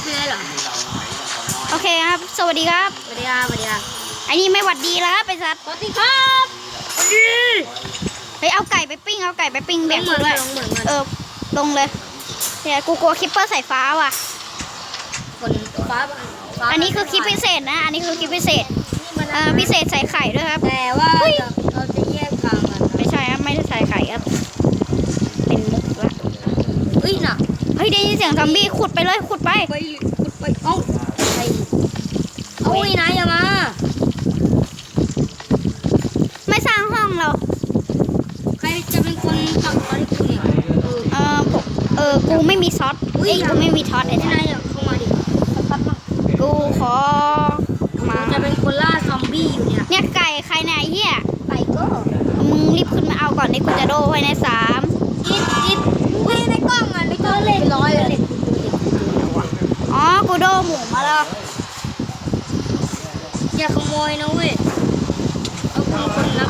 ดไปเลยเหรอ โอเคครับ สวัสดีครับ สวัสดีครับสวัสดีครับไอ้นี่ไม่หวัดดีแล้วครับไปสัตว์สวัสดีครับสวัสดีเฮ้ยเอาไก่ไปปิ้ง เอาไก่ไปปิ้งลแบ่งงเหมืกูอนด้วย ลงเหมือนกันเออ ลงเลยเดี๋ยวกูกลัวคิปเปอร์สายฟ้าว่ะ ฝนฟ้าฟ้าอันนี้คือคลิปพิเศษนะ อันนี้คือคลิปพิเศษ เอ่อพิเศษใส่ไข่ด้วยครับ แต่ว่าเราจะแยกทางกันนะไม่ใช่ครับ ไม่ได้ใส่ไข่ครับ เป็นมุกละเฮ้ยน่ะเฮ้ยได้ยินเสียงซอมบี้ขุดไปเลยขุดไปไปขุดไปเอ้าไอ้เอาไอ้นายอย่ามา ไม่สร้างห้องเราใครจะเป็นคนตักตอนที่คุณเนี่ยเออเออผมเออกูไม่มีซอสอุ๊ยเอ้ยกูไม่มีท็อตไอ้ไอ้ท่านนายอย่าเข้ามาดิสักพักมั่งกูขอมาเราจะเป็นคนล่าซอมบี้อยู่เนี่ยเนี่ยไก่ใครเนี่ยไอ้เหี้ยไปก็มึงรีบขึ้นมาเอาก่อนนี่กูจะโดไว้ในสามอิดอิด อุ้ยในกล้องอะในกล้องเล่นร้อยเลยอ๋อกูโดหมูมาแล้วอย่าขโมยนะเว้ยเอาคนคนนัก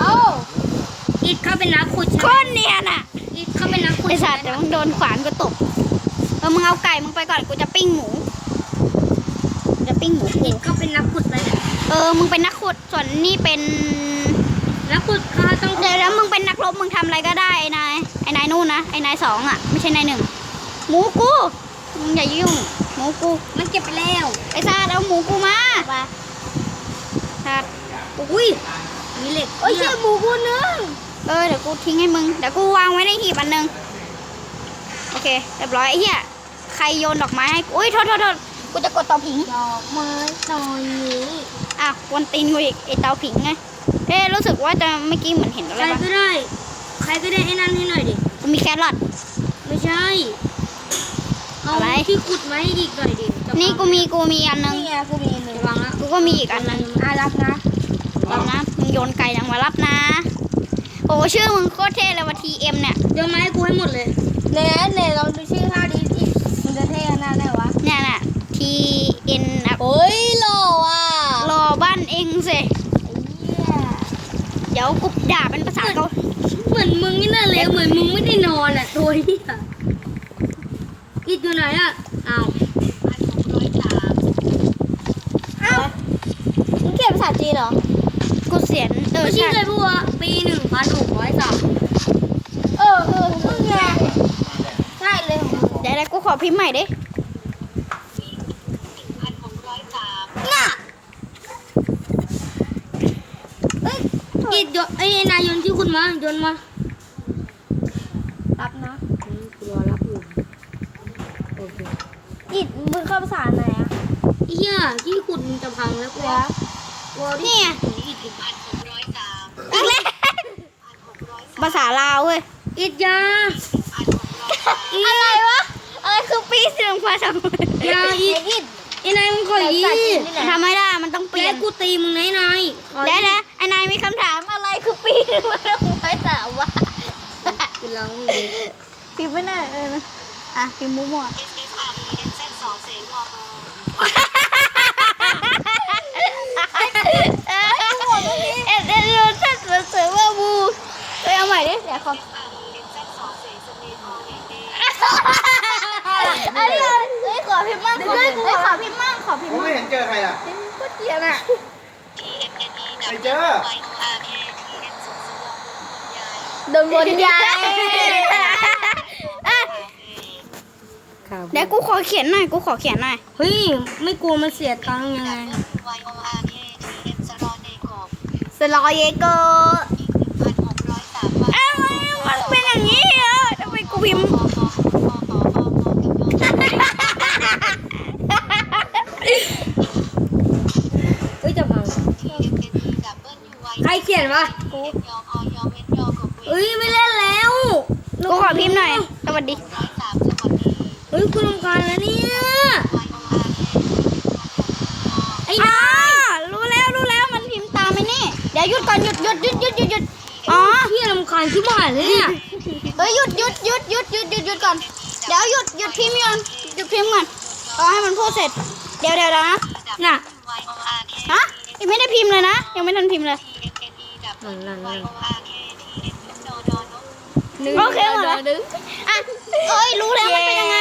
อิดเขาเป็นนักขุดใช่คไหมนเนี่ยน่ะอิดเขาเป็นนักขุดไอสัตว์เดี๋ยวมึงโดนขวานกูตบเออมึงเอาไก่มึงไปก่อนกูจะปิ้งหมูจะปิ้งหมูกูอิดเขาเป็นนักขุดไหมเออมึงเป็นนักขุดส่วนนี่เป็น นักขุดเขาต้องเดี๋ยว แล้วมึงเป็นนักรบมึงทำอะไรก็ได้ไอ้นายไอ้นายนู่นนะไอ้นายสองอะไม่ใช่นายหนึ่งหมูกูมึงอย่ายุ่งหมูกูมันเก็บไปแล้วไอ้ซาดเอาหมูกูมาซาดอุ้ยมีเหล็กโอ้ยเชื่อหมูกูนึงเออเดี๋ยวกูทิ้งให้มึงเดี๋ยวกูวางไว้ในหีบอันหนึงโอเคเรียบร้อยไอ้เหี้ยใครโยนดอกไม้ให้กูอุ้ยโทษโทษโทษกูจะกดเตาผิงดอกไม้ตอนนี้อะกวนตีนกูอีกไอเตาผิงไง เอ๊ะรู้สึกว่าจะเมื่อกี้เหมือนเห็นอะใคไรรปะก็ได้ ใครก็ได้ไอ้นั่นให้หน่อยดิมันมีแครอท ไม่ใช่ เอาอะไร ที่ขุดมาให้อีกหน่อยดิจะนี่กูมีกูมีอันนึงนี่ไงกูมีหนึ่งวางแล้วกูก็มีอีกอันนึงอะรับนะรับนะมึงโยนไก่ดังมารับนะโอ้ชื่อมึงโคตรเท่เลยว่าทีเอ็มเนี่ยโยนมาให้กูให้หมดเลย เน่เน่ลองดูชื่อท่าดีที่มันจะเท่ขนาดไหนวะเนี่ยน่ะ T N อะโอ้ยหล่ออะ รอบ้านเองสิ เหี้ย เดี๋ยวกูด่าเป็นภาษาเกาเหมือนมึงนี่น่าเลยเหมือนมึงไม่ได้นอนอะตัวเหี้ยอิดอยู่ไหนอะอ้าวอ้าวมึงเขียนภาษาจีนเหรอ กูเสียนเออไม่ใช่ใช่เลยพวกปีหนึ่งพันหกร้อยสามเออเออมึงไงใช่เลยเดี๋ยวเดี๋ยวกูขอพิมพ์ใหม่ดิ น่ะเอ้ยอิดโยน ไอ้ยนายโยนที่คุณมาโยนมา รับนะอืมกูรอรับอยู่โอเคอิดมึงเข้าภาษาไหนอะไอ้เหี้ยที่ขุดมึงจะพังแล้วกูว่ากูว่านี่ไงอิดอิดอีกแล้วภาษาลาวเว้ยอิดยาอะไรวะอะไรคือปีเสียงภาษาอยาอิดไอ้นายมึงขอยีทำไม่ได้ มันต้องเปลี่ยแล้นวกูตีมึงไงนายขอเดี๋ยวนะไอ้นายมีคำถาม อะไรคือปีเสียงภาษาวะกูร้องเลยพิมพ์ไม่ได้เออนะอะพิมพ์มั่วเอ็ดเอ็ดรูทัดเสือว่าบูไปเอาใหม่ดิเดี๋ยวขออันนี้เฮ้ยขอพิมพ์มั่งขอพิมพ์เฮ้ยขอพิมพ์มั่งขอพิมพ์ผมมั่ไม่เห็นเจอใครอะก็เกียดอะไม่เจอ โดนบนยายเดี๋ยวกูขอเขียนหน่อย กูขอเขียนหน่อย เฮ้ย ไม่กลัวมันเสียตังค์ยังไง สลอยเยเกอร์อ้าวมันเป็นอย่างนี้เหรอทำไมกูพิมพ์ เฮ้ยจะพังใครเขียนวะเฮ้ยไม่เล่นแล้ว กูขอพิมพ์หน่อย ส วัสดีเฮ้ยกูรำคาญแล้วเนี่ยไอ้อ๋อรู้แล้วรู้แล้วมันพิมพ์ตามไอ้นี่เดี๋ยวหยุดก่อนหยุดหยุดหยุดหยุดหยุดหยุดอ๋อเฮียรำคาญที่บ้านเลยเนี่ยเฮ้ยหยุดหยุดหยุดหยุดหยุดหยุดหยุดก่อนเดี๋ยวหยุดหยุดพิมพ์ก่อนหยุดพิมพ์ก่อนรอให้มันพูดเสร็จ เดี๋ยวเดี๋ยวนะน่ะฮะยังไม่ได้พิมพ์เลยนะ ยังไม่ทันพิมพ์เลยนั่นนั่นนั่น โอเคหมดแล้วอะเอ้ยรู้แล้วมันเป็นยังไง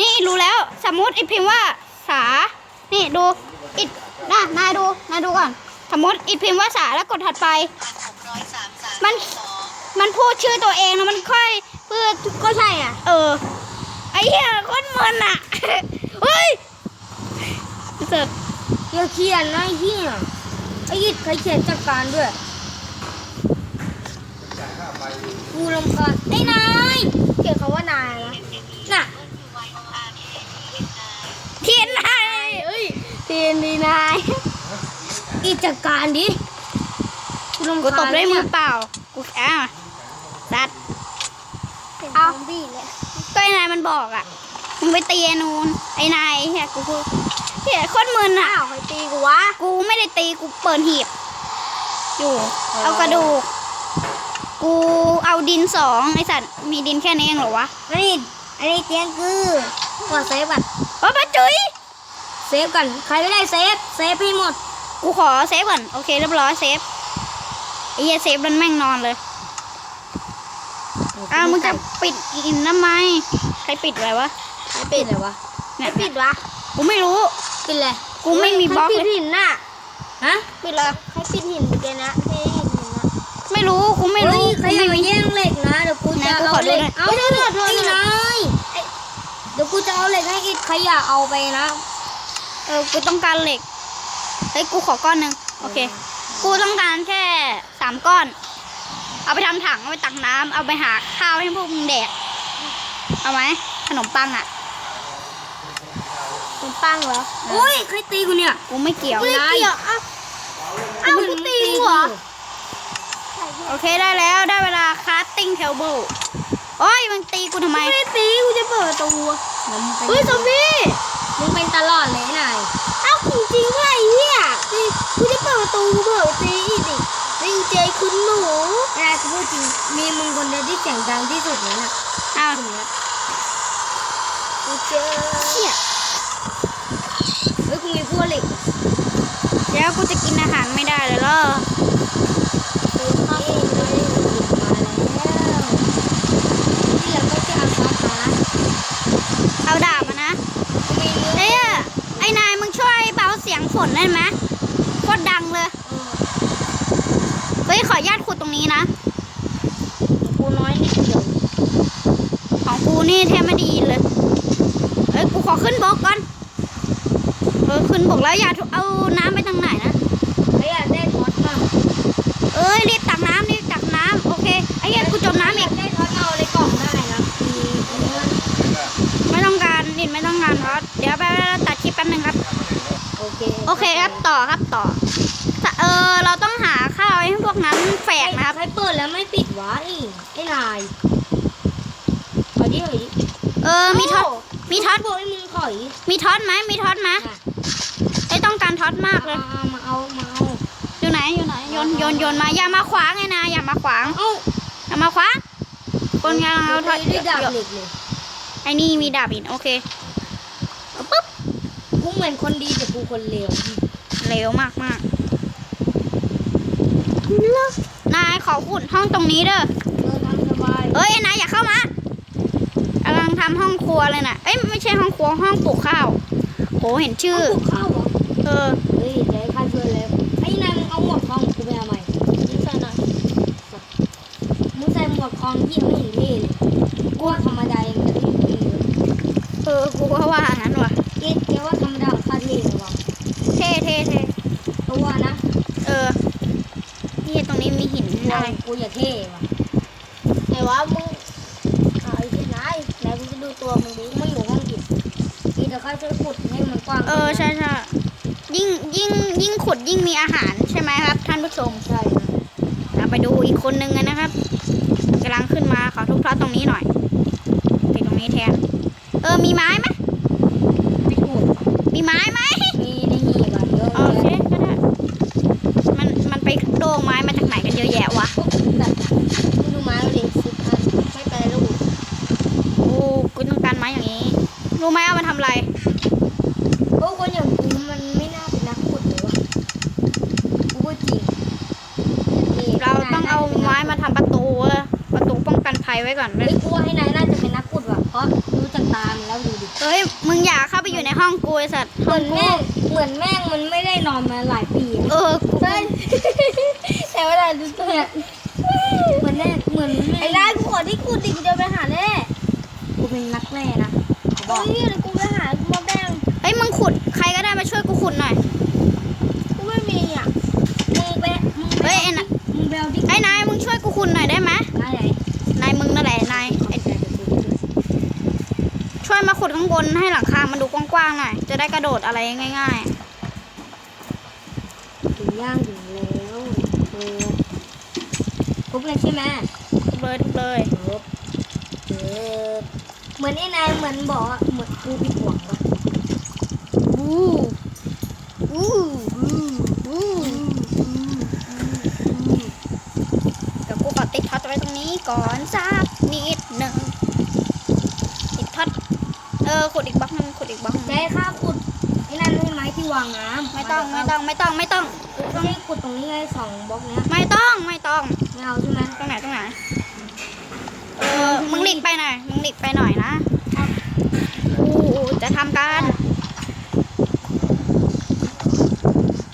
นี่รู้แล้วสมมติอีพิมพ์ว่าสา นี่ดูอิดนะนายดูนายดูก่อน สมมติอีพิมพ์ว่าสาแล้วกดถัดไป มันมันพูดชื่อตัวเองแล้วมันค่อยเพื่อก็ใช่อะ เออ ไอ้เหี้ยโคนมึนอะเฮ้ยเสร็จอย่าเขียนนะไอ้เหี้ยไอ้ยิดใครเขียนจัดการด้วย กูรำคาญไอ้นายเขียนคำว่านายนะน่ะเทียนนายเอ้ยเทียนดีนายอีจัดการดิกูรำกูคาญตบด้วยมือเนี่ยเปล่ากูอ้าวสัตว์เอาก็ไอ้นายมันบอกอะมึงไปตีไอ้นูนไอ้นายเฮียกูพูดเฮียโคตรมึนอะอ้าวใครตีกูวะกูไม่ได้ตีกูเปิดหีบอยู่ เอากระดูก กูเอาดินสองไอสัตว์มีดินแค่นี้เองเหรอวะอันนี้อันนี้เตียงคือกดเซฟก่อนโอ้ป้าจุ๋ยเซฟก่อนใครไม่ได้เซฟเซฟให้หมด กูขอเซฟก่อนโอเคเรียบร้อยเซฟไอ้เหี้ยเซฟมันแม่งนอนเลยอ้าวมึงจะปิดอินทำไมใครปิดไว้วะไม่ปิดเลยวะเนี่ยปิดวะกูไม่รู้ปิดเลยกูไม่มีบล็อกใครเลยปิดหินน่ะฮะปิดเลยใครปิดหินแกนะใครหินนะ ไม่รู้กูไม่รู้ใครอย่ามาแย่งเหล็กนะเดี๋ยวกูจะไหนกูเอาขอดูเหล็กหน่อยเอาเฮ้ยเหล็กเดี๋ยวไอ้เดี๋ยวนายเดี๋ยวกูจะเอาเหล็กให้อีกใครอย่าเอาไปนะ เออกูต้องการเหล็กเฮ้ยกูขอก้อนหนึ่งโอเค กูต้องการแค่สามก้อน เอาไปทำถังเอาไปตักน้ำเอาไปหาข้าวให้พวกมึงแดกเอาไหมขนมปังอะขนมปังเหรออุ้ยใครตีกูเนี่ยกูไม่เกี่ยวไม่เกี่ยวอ้าวอ้าวกูตีกูเหรอ โอเคได้แล้วได้เวลาคราฟติ้งเทเบิลโอ้ยมึงตีกูทำไม ไม่ได้ตีกูจะเปิดประตูเฮ้ยซอมบี้มึงเป็นตลอดเลยนายอ้าวจริงๆว่าไอ้เหี้ยตีกูจะเปิดประตูกูเปิดไปตีอีกดินี่เจคุณหนูนายกูพูดจริง มีมึงคนเดียวที่เสียงดังที่สุดเลยนะอ้าวตรงเนี้ยกูเจอเชี่ยเฮ้ยกูมีพวกเหล็กเดี๋ยวกูจะกินอาหารไม่ได้เลยเหรอคือข้าวของเลยมาแล้วที่เราก็จะเอาฟ้าฟ้า เอาดาบมานะ กูมีเนื้อ เฮ้ยไอ้นายมึงช่วยเบาเสียงฝนได้ไหมโคตรดังเลยเออเฮ้ยขออนุญาตขุดตรงนี้นะกูน้อยนิดเดียวของกูนี่แทบไม่ไดีเลยเอ้ยกูขอขึ้นบกก่อนเออขึ้นบกแล้วอย่าเอาน้ำไปทางไหนนะเฮ้ยอยากได้ท็อตมากเอ้ยรีบตักน้ำรีบตักน้ำโอเคไอ้เหี้ยกูจมน้ำออียากกได้ท็อตเอาในกล่องได้นะมีอันนี้มันไม่ต้องการนิดไม่ต้องการครับเดี๋ยวไปตัดคลิปแป๊บนึงครับ โอเคโอเคครับต่อครับต่อถ้าเออเราต้องหาข้าวให้พวกนั้นแฝกนะครับใครเปิดแล้วไม่ปิดวะไอ้ไอ้นายขอดิขอดิเออมีท็อตมีท็อตบอกให้มึงขอยมีท็อตไหมมีท็อตไหมไอ้ยต้องการท็อตมากเลยเอามาเอามาเอาอยู่ไหนอยู่ไหนโยนโยนโยนมาอย่ามาขวางไงนะอย่ามาขวางเอาอย่ามาขวางคนกำลังเอาท็อตด้วยดาบเหล็กเลยไอ้นี่มีดาบอินโอเคเอาปุ๊บกู เหมือนคนดีแต่กูคนเลวเร็วมากมากนายขอขุดห้องตรงนี้เด้อเออทำสบายเอ้ยนายอย่าเข้ามากำลังทำห้องครัวเลยน่ะ เอ้ยไม่ใช่ห้องครัวห้องปลูกข้าวโหเห็นชื่อเอาปลูกข้าวเหรอเออเฮ้ยเดี๋ยวให้ข้าช่วยแล้วไอ้นายมึงเอาหมวกทองกูไปทำไมมึงใส่หน่อยมึงใส่หมวกทองที่ไม่เห็นเท่เลยกูว่าธรรมดายังจะถึงดีเลยเออกูก็ว่างั้นว่ะเอ๊ะ เท่เท่เท่ตัวนะเออนี่ตรงนี้มีหินกูอะไรกูอย่าเท่วะแต่ว่ามึงเอาไอ้ที่ไหนไหนมึงจะดูตัวมึงดิมึงอยู่ห้องอิฐอีเดี๋ยวข้าช่วยขุดให้มันกว้างเออใช่ใช่ยิ่งยิ่งยิ่งขุดยิ่งมีอาหารใช่ไหมครับ ท่านผู้ชมใช่เราไปดูอีกคนนึงกันนะครับกำลังขึ้นมาขอทุบพลาดตรงนี้หน่อยไปตรงนี้แทนเออมีไม้ไหมไม่ถูกมีไม้ไหม มีในหีบอะเยอะ โอเคก็ได้ มัน มันไปโด งไม้มาจากไหนกันเยอะแยะวะพวกแบบมึงดูไม้เราดิสิบอันไม่ไปลูกโอ้กูต้องการไม้อย่างนี้ รู้ไหมเอามาทำอะไรพวกคนอย่างกูมันไม่น่าเป็นนักขุดเลยวะกูพูดจริงเราต้องเอาไม้มาทำประตูเว้ยประตูป้องกันภัยไว้ก่อนเลเฮ้ยยกูว่าให้นายน่าจะเป็นนักขุดว่ะเพราะดูจากตามันแล้วดูดิเฮ้ยมึงอย่าเข้าไปอยู่ในห้องกูไอสัตว์เหมือนแม่ง เหมือนแม่งมันไม่ได้นอนมาหลายปีอะเออกูใช่แต่เวลาดูตัวเนี่ยเหมือนแน่เหมือนไอ้ได้กูขอที่กูดิกูจะไปหาแน่กูเป็นนักแน่นะบอนี่เดี๋ยวกูไปหากูมาแบ่งเฮ้ยมึงขุดใครก็ได้มาช่วยกูขุดหน่อยกูไม่มีอะมึงไปมึงไปเฮ้ยไอ้นะมึงไปเอาที่ไอ้นายมึงช่วยกูขุดหน่อยได้ไหมไหนนายมึงนั่นแหละนายไอ้ช่วยมา ขุดข้างบนให้หลังคา มันดูกว้างๆหน่อย จะได้กระโดดอะไรง่ายถึงย่างถึงแล้วเออครบเลยใช่ไหมๆทุบเลยทุบเลย ครบเออเหมือนไอ้นายเหมือนบอกอะเหมือนกูผิดหวังปะอู้อู้อู้เดี๋ยวกูขอติดท็อตไว้ตรงนี้ก่อนสักนิดหนึ่งติดท็อต เออขุดอีกบล็อกหนึงขุดอีกบล็อกหนึงจะให้ข้าขุดไอ้นั่นให้ไม้ที่วางน้ำไม่ต้องไม่ต้องไม่ต้องไม่ต้อง ต้องให้ขุดตรงนี้ไงสองบล็อกเนี้ยไม่ต้องไม่ต้องไม่เอาใช่ไหมตรงไหนตรงไหนเออมึงหลีกไปหน่อยมึงหลีกไปหน่อยนะกูจะทำการ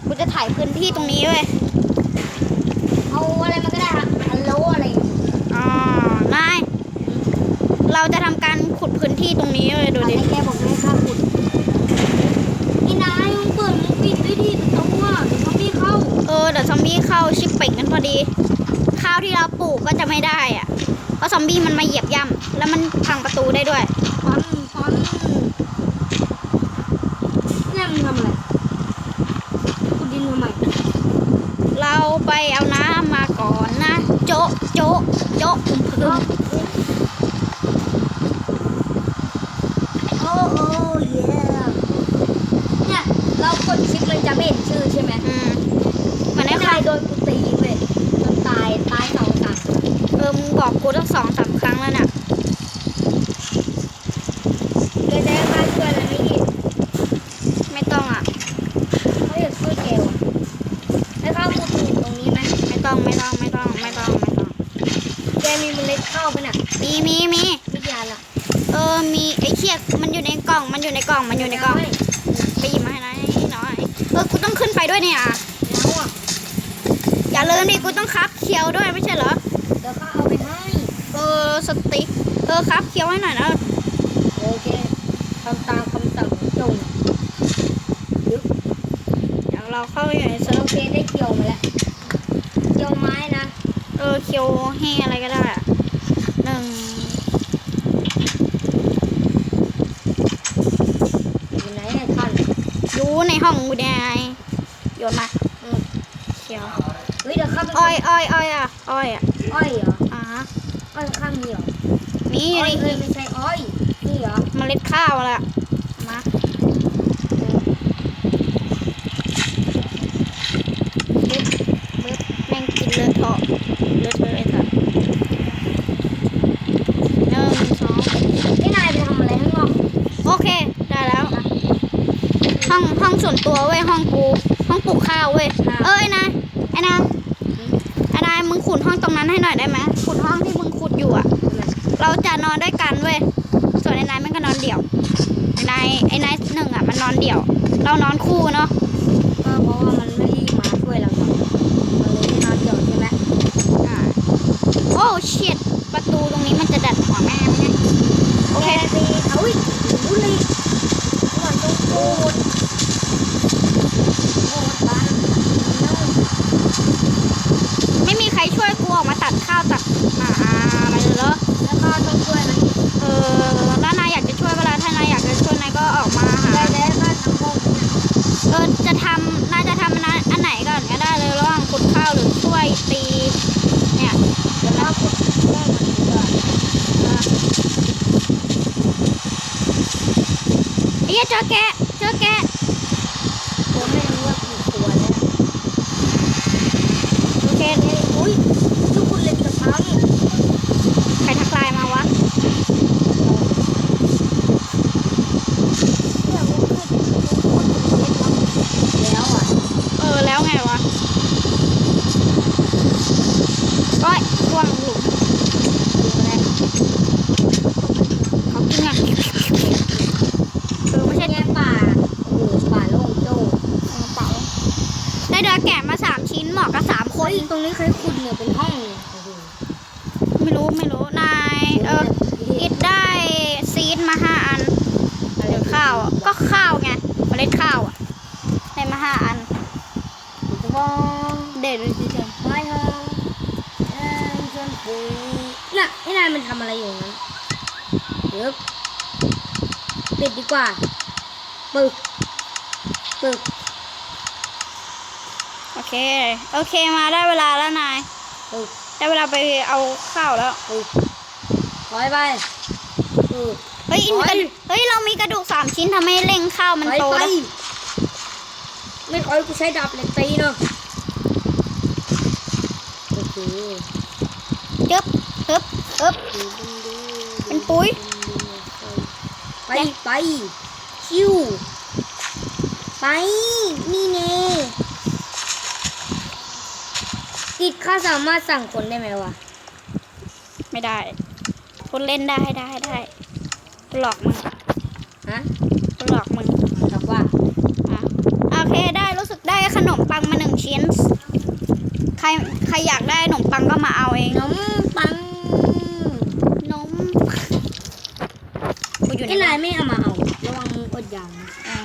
กูจะถ่ายพื้นที่ตรงนี้เว้ยเอาอะไรมาก็ได้ครับฮัลโหลอะไรอย่างเงี้ยอ๋อนายเราจะทำการขุด พื้นที่ตรงนี้เว้ยดูอะไรดิแกบอกให้ข้าขุดไอ้นายมึงเปิดมึงปิดด้วยดิประตูอะเดี๋ยวซอมบี้เข้า เออเดี๋ยวซอมบี้เข้าชิปเป่งกันพอดี ข้าวที่เราปลูกก็จะไม่ได้อะเพราะซอมบี้มันมาเหยียบย่ำแล้วมันพังประตูได้ด้วยฟันฟันเนี่ยมึงทำอะไรขุดดินทำไมเราไปเอาน้ำมาก่อนนะ โจะโจะโจะอึมพึม โอ้โอ้เย่เนี่ยเรากดชิปมันจะไม่เห็นชื่อใช่ไหม อืมเหมือนไอ้ ไอ้ ข้า นา วย โดนกูตีเว้ยจนตายตายสองสามเออมึงบอกกูตั้งสองสามครั้งแล้วเนี่ย แกจะให้ข้าช่วยอะไรไม่อีก ไม่ต้องอะ เขาอยากช่วยแกว่ะให้ข้าวขุดหลุมตรงนี้ไหม ไม่ต้องไม่ต้องไม่ต้องไม่ต้องไม่ต้อง แกมีเมล็ดข้าวปะน่ะ มีมีมี วิทยาล่ะ เออมีไอ้เชือกมันอยู่ในกล่องมันอยู่ในกล่องมันอยู่ในกล่อง ไม่ ไปหยิบมาให้หน่อยหน่อยเออกูต้องขึ้นไปด้วยเนี่ย เอาอะ อย่าลืมดิ กูต้องคับเคียวด้วยไม่ใช่เหรอ เดี๋ยวข้าเอาไปให้ เออสติ๊กเออคับเคียวให้หน่อยนะ โอเคทำตามคำสั่งของจงเดี๋ยวเราเข้าไปอยู่ในเซิร์ฟโอเคได้เกี่ยวมาแล้วเกี่ยวไม้นะ เออเคียวให้อะไรก็ได้อะหนึ่งอยู่ไหนไอ้ท่านอยู่ในห้องกูเนี่ยไงโยนมา อืม เคียว เฮ้ยเดี๋ยวข้าไป อ้อยอ้อยอ้อยอะอ้อยอะอ้อยเหรออ่าฮะอ้อยข้างมีเหรอนี่อ้อยนี่เอ้ยไม่ใช่อ้อยนี่เหรอเมล็ดข้าวละมาเล็ดเล็ดแม่งกินเลอะเทอะเลอะเทอะไอ้สัสหนึ่งสองไอ้นายไปทำอะไรข้างนอกโอเค ได้แล้ว ห้องห้องส่วนตัวเว้ยห้องกู ห้องปลูกข้าวเว้ย เอ้ยนายไอ้นายไอ้นาย มึงขุดห้องตรงนั้นให้หน่อยได้ไหมขุดห้องที่มึงขุดอยู่อะเราจะนอนด้วยกันเว้ย ส่วนไอ้นายมันก็นอนเดี่ยวไอ้นายไอ้นายหนึ่งอะมันนอนเดี่ยว เรานอนคู่เนาะก็เพราะว่ามันไม่ได้มาช่วยเราเนอะมันเลยได้นอนเดี่ยวใช่ไหมอ่าโอ้เชียดประตูตรงนี้มันจะดัดหัวแม่ไหมเนี่ยโอเคแกไปเอาอีกบุหรี่ก่อนต้องโกดโกดบ้าน ไม่มีใครช่วยกูออกมาตัดข้าวตัดอ่าอะไรเลยเหรอ แล้วก็ต้องช่วยนะ เออแล้วนายอยากจะช่วยเวลาถ้านายอยากจะช่วยนายก็ออกมาหา ได้แล้วก็ทำห้องเนี่ย เออจะทำนายจะทำอันนั้นอันไหนก่อนก็ได้เลยระหว่างขุดข้าวหรือช่วยตี เนี่ย เดี๋ยวเราขุดห้องมันดีกว่า ไอ้เหี้ยเจอแกะเจอแกะ ตัวไม่รู้ว่ากี่ตัวแล้ว โอเค เอ้ยอุ้ยทุกคนเล่นกับพัง ใครทักไลน์มาวะ เนี่ยมันขึ้นมันขึ้นเล็กแล้วอะ เออแล้วไงวะโอ้ยกวางหลุม ดูแล เขากินอะ ยตรงนี้ใครขุดเนี่ยเป็นห้องเนี่ยโอ้โห ไม่รู้ไม่รู้ นาย เอออิดได้ซีดมาห้าอันหรือข้าวอะก็ข้าวไงเมล็ดข้าวอะ ได้มาห้าอัน จะมอง เด็ดเลยทีเดียว ไม่ฮะเอ้ยชวนคุย น่ะไอ้นายมันทำอะไรอยู่นั้นเดี๋ยวปิดดีกว่าปึกปึกโอเค โอเคมาได้เวลาแล้วนาย ปึกได้เวลาไปเอาข้าวแล้ว ปึกถอยไปปึก เฮ้ยอินมีกระดูกเฮ้ยเรามีกระดูกสามชิ้นทำให้เร่งข้าวมันถอยโตไปได้ไม่ถอยกูใช้ดาบเหล็กตีเนาะโอเคจึ๊บ ฮึบฮึบเป็นปุ๋ย ไปไปคิวไปนี่เน่กิดข้าสามารถสั่งคนได้ไหมวะ ไม่ได้ คนเล่นได้ได้ได้กูหลอกมึงฮะกูหลอกมึงบอกว่าอะโอเคได้รู้สึกได้ขนมปังมาหนึ่งชิ้น ใครใครอยากได้ขนมปังก็มาเอาเองนมปัง นมกู อยู่ในไอ้นายไม่เอามาเอา ระวังมึงอดอยางนะอะ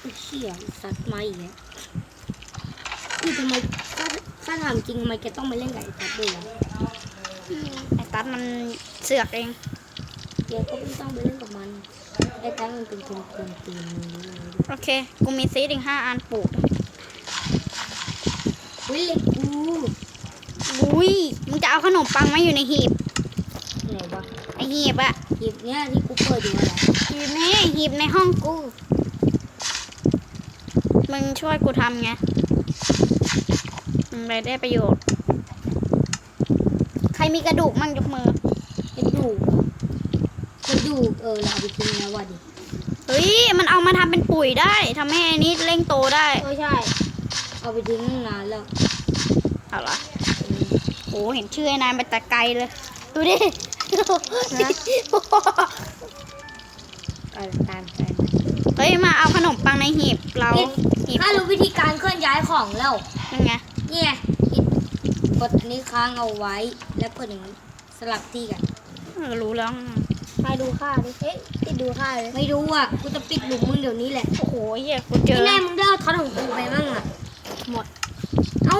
ไอ้เชี่ยสัตว์มาอีกแล้วคือทำไมข้าข้าถามจริงทำไมแกต้องมาเล่นกับไอ้สัตว์ด้วยวะไอ้ตัดมันเสือกเองแกก็ไม่ต้องไปเล่นกับมัน ไอ้ตั๊กมันเป็นคนกวนตีนมึงรู้เลยโอเค กูมีซีดอีกห้าอันปลูกเฮ้ยเล็กกู อุ้ยมึงจะเอาขนมปังมาอยู่ในหีบไหนวะไอ หีบอะหยิบเนี้ยที่กูเปิดอยู่อะไรหีบนี่หีบในห้องกู มึงช่วยกูทำไง มึงเลยได้ประโยชน์ ใครมีกระดูกมั่งยกมือ กระดูกกระดูกเออเราเอาไปทิ้งแล้วว่ะดิ เฮ้ย มันเอามาทำเป็นปุ๋ยได้ทำให้อันนี้เร่งโตได้ เออใช่ เอาไปทิ้งตั้งนานแล้ว เอาละโอ้เห็นชื่อไอ้นายมาแต่ไกลเลย ดูดิ การตามกันเฮ้ยมาเอาขนมปังในหีบเราหีบถ้ารู้วิธีการเคลื่อนย้ายของแล้วยังไงเนี่ยกดอันนี้ค้างเอาไว้ แล้วกดอย่างนี้สลับที่กันเออรู้แล้วใครดูค่าดิเฮ้ยติดดูค่าเลยไม่รู้อะกูจะปิดหลุมมึงเดี๋ยวนี้แหละโอ้โหเหี้ยกูเจอไอ้แน่มึงได้เอาท็อตของกูไปบ้างอะหมดเอ้า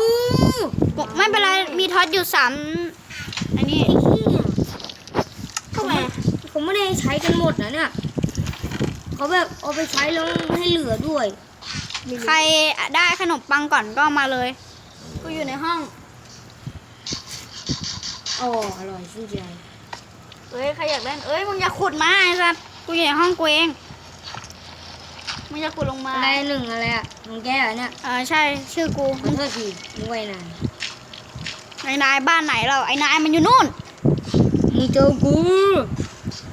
ไม่เป็นไรมีท็อตอยู่สามอันนี้ ไอ้เหี้ยทำไมผม ไม่ได้ใช้กันหมดนะเนี่ยเขาแบบเอาไปใช้แล้วให้เหลือด้วย ใครได้ขนมปังก่อนก็เอามาเลย กูอยู่ในห้องอ๋ออร่อยจริงใจเอ้ยใครอยากเล่นเอ้ยมึงอย่าขุดมาไอ้สัสกูอยู่ในห้องกูเองมึงอย่าขุดลงมาอะไรหนึ่งอะไรอะของแกเหรอเนี่ยเออใช่ชื่อกูขอโทษทีมึงไว้นานไอ้นายบ้านไหนเราไอ้นายมันอยู่นู่นมึงเจอกู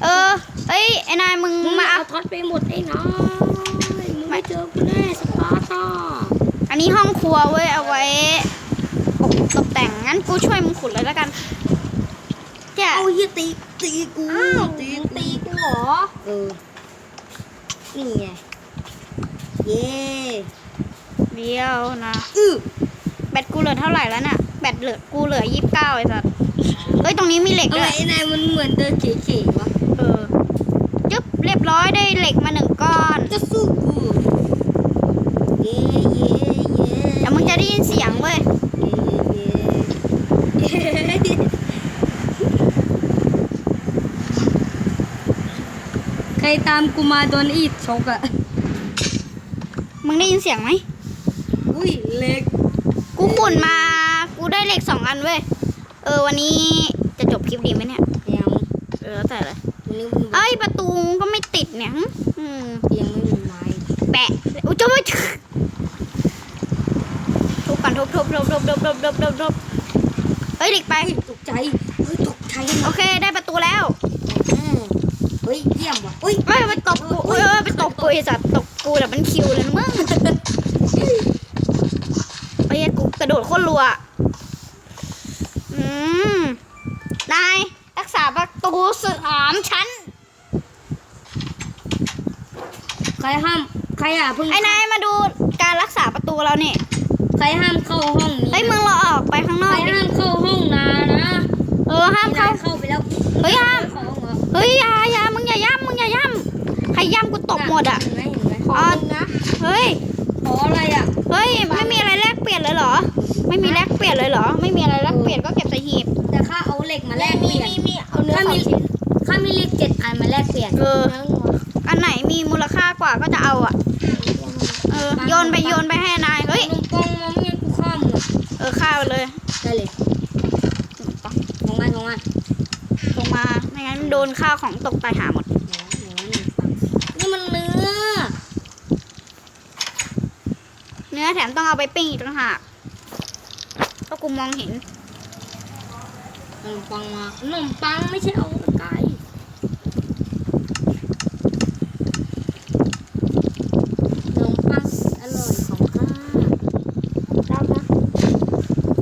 เออเอ้ยไอ้นายมึงมึงมามาเอาเอาท็อตไปหมดไอ้น้อยมึงไม่เจอกูแน่สปาร์ตาอันนี้ห้องครัวเว้ยเอาไว้ตกตกแต่งงั้นกูช่วยมึงขุดเลยแล้วกันเจ้าเอาเฮียตีตีกูอ้าวตีมึงตีกูเหรอเออนี่ไงเย้เดียวนะอือแบตกูเหลือเท่าไหร่แล้วน่ะแบตเหลือกูเหลือยี่สิบเก้าไอ้สัสเฮ้ยตรงนี้มีเหล็กทำด้ไมวย ไอ้นายมันเหมือนเดินเฉยๆวะ เออจึ๊บเรียบร้อยได้เหล็กมาหนึ่งก้อนจะสู้กูเย้เย้เย้เดี๋ยวมึงจะได้ยินเสียงเว้ยเย้เย้เย้ใครตามกูมาโดนอีดชกอะมึงได้ยินเสียงไหมอุ้ยเล็ก กูขุนมา กูได้เหล็กสองอันเว้ย เออวันนี้จะจบคลิปดีไหมเนี่ย ยัง เออแล้วแต่ เลยวันนี้มึงเอ้ยประตูก็ไม่ติดเนี่ยหึอืมยังไม่มีไม้แปะอุ้ยจะไม่ทุบกันทุบทุบทุบทุบทุบทุบทุบทุบทุบเฮ้ยหลีกไปตกใจเฮ้ยตกใจโอเคได้ประตูแล้วอืมเฮ้ยเยี่ยมว่ะเฮ้ยเอ้ยไปตบกูเอ้ยเอ้ยไปตบกูไอ้สัตว์ตบกูแต่มันคิวเลยนะมึงเอ้ยกูกระโดดโคตรรัวอืมนายรักษาประตูสามชั้น ใครห้าม ใครอะเพิ่งไอ้นายมาดูการรักษาประตูเราเนี่ยใครห้ามเข้าห้องนี้เฮ้ยมึงเราออกไปข้างนใคอรกดิห้ามเข้าห้องนานะเออห้ามเข้า เข้าไปแล้วเฮ้ยห้าม เข้าห้องเหรอเฮ้ยอย่าอย่ามึงอย่าย่ำมึงอย่าย่ำใครย่ำกูตบหมดอะ เห็นไหมเห็นไหมขออ๋อมึงนะเฮ้ย ขออะไรอะ เฮ้ย ไม่มีอะไรแลกเปลี่ยนเลยเหรอ ไม่มีแลกเปลี่ยนเลยเหรอ ไม่มีอะไรแลกเปลี่ยนก็เก็บใส่หีบ แต่ข้าเอาเหล็กมาแลกเปลี่ยนมี เอาเนื้อมีข้ามีเหล็กเจ็ดอันมาแลกเปลี่ยนเอออันไหนมีมูลค่ากว่าก็จะเอาอะ เออ โยนไปโยนไปให้นาย เฮ้ยลงกองมองไม่งั้นกูข้ามเลยเออข้าวเลยได้เลยของมันของมันลงมา ไม่งั้นโดนข้าวของตกตายหาหมด นี่มันเนื้อเนื้อแถมต้องเอาไปปิ้งอีกต่างหากเพราะกูมองเห็นข นมปังมาขนมปังไม่ใช่เอาไก่ขนมปังอร่อยของข้ารับนะ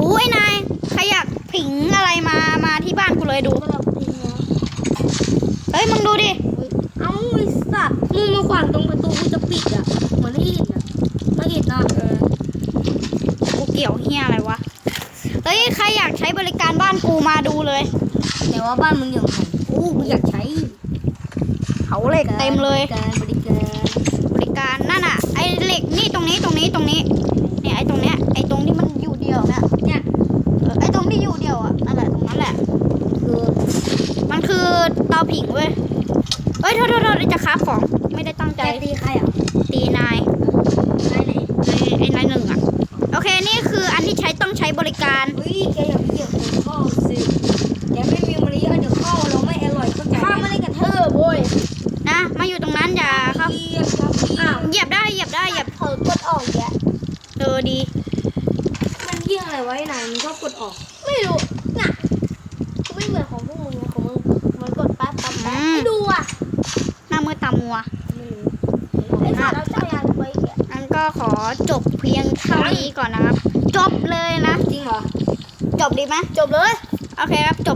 อุ้ยนายใครอยากผิงอะไรมามาที่บ้านกูเลยดู ก็รับพิงนะเฮ้ยมึงดูดิ เอ้าไอ้สัตว์มึงมาขวางตรงประตูกูจะปิดอะเหมือนที่อินอะไม่อินนะเออกูเกี่ยวเฮียอะไรวะ เฮ้ยใครอยากใช้บริการบ้านกูมาดูเลย แต่ว่าบ้านมึงอย่างไรอู้กูอยากใช้เขาเหล็กเต็มเลย การบริการบริการนั่นอะ ไอเหล็กนี่ตรงนี้ตรงนี้ตรงนี้ เนี่ยไอตรงเนี้ยไอตรงที่มันอยู่เดียวเนี่ยเนี่ยเออไอตรงที่อยู่เดียวอะนั่นแหละตรงนั้นแหละคือมันคือเตาผิงเว้ยเฮ้ยโทษโทษโทษจะค้าของไม่ได้ตั้งใจใจตีใครอะตีนายไหนไหนไอ้ไอ้นายหนึ่งอะโอเคนี่คืออันที่ใช้ ต้องใช้บริการเฮ้ยแกอย่าเกี่ยวกับข้าวสิแกไม่มีมารยาทเดี๋ยวข้าวเราไม่อร่อยเข้าใจข้าวไม่ได้กระเทอโว้ยนะมาอยู่ตรงนั้นอย่าเข้าเกียบครับอ้าวเหยียบได้เหยียบได้เหยียบเผลอกดออกแกเออดี มันเยี่ยงอะไรไว้ไหนมันชอบกดออก ไม่รู้น่ะก็ไม่เหมือนของพวกมึงนะของมึงมันกดแป๊บแป๊บแป๊บอืมไม่ดูอะหน้ามือตามัวไม่รู้ไอ้สัตว์เราจะยานไปแกงั้นก็ขอจบเพียงเท่านี้ก่อนนะครับ จบเลยนะ จริงเหรอ จบดีไหมจบเลย โอเคครับจบ